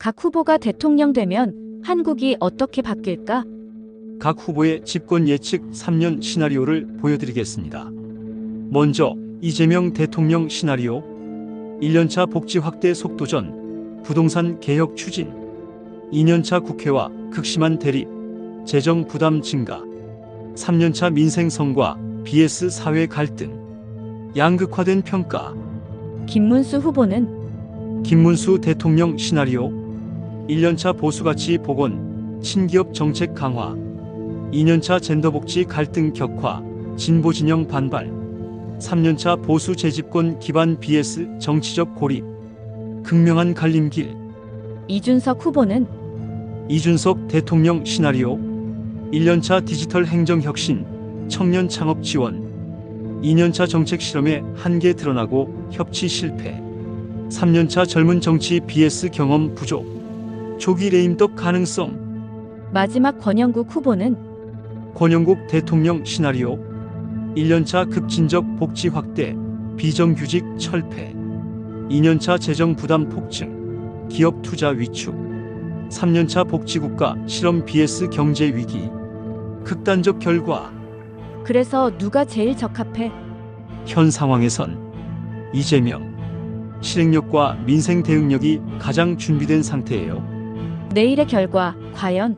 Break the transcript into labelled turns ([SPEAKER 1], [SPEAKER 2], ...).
[SPEAKER 1] 각 후보가 대통령 되면 한국이 어떻게 바뀔까?
[SPEAKER 2] 각 후보의 집권 예측 3년 시나리오를 보여드리겠습니다. 먼저 이재명 대통령 시나리오 1년차 복지 확대 속도전 부동산 개혁 추진 2년차 국회와 극심한 대립 재정 부담 증가 3년차 민생 성과 BS 사회 갈등 양극화된 평가
[SPEAKER 1] 김문수 후보는
[SPEAKER 2] 김문수 대통령 시나리오 1년차 보수가치 복원 친기업 정책 강화 2년차 젠더복지 갈등 격화 진보 진영 반발 3년차 보수 재집권 기반 BS 정치적 고립 극명한 갈림길.
[SPEAKER 1] 이준석 후보는
[SPEAKER 2] 이준석 대통령 시나리오 1년차 디지털 행정 혁신 청년 창업 지원 2년차 정책 실험의 한계 드러나고 협치 실패 3년차 젊은 정치 BS 경험 부족 조기 레임덕 가능성.
[SPEAKER 1] 마지막 권영국 후보는
[SPEAKER 2] 권영국 대통령 시나리오. 1년차 급진적 복지 확대 비정규직 철폐. 2년차 재정 부담 폭증 기업 투자 위축. 3년차 복지국가 실험 BS 경제 위기. 극단적 결과.
[SPEAKER 1] 그래서 누가 제일 적합해?
[SPEAKER 2] 현 상황에선 이재명. 실행력과 민생 대응력이 가장 준비된 상태예요.
[SPEAKER 1] 내일의 결과 과연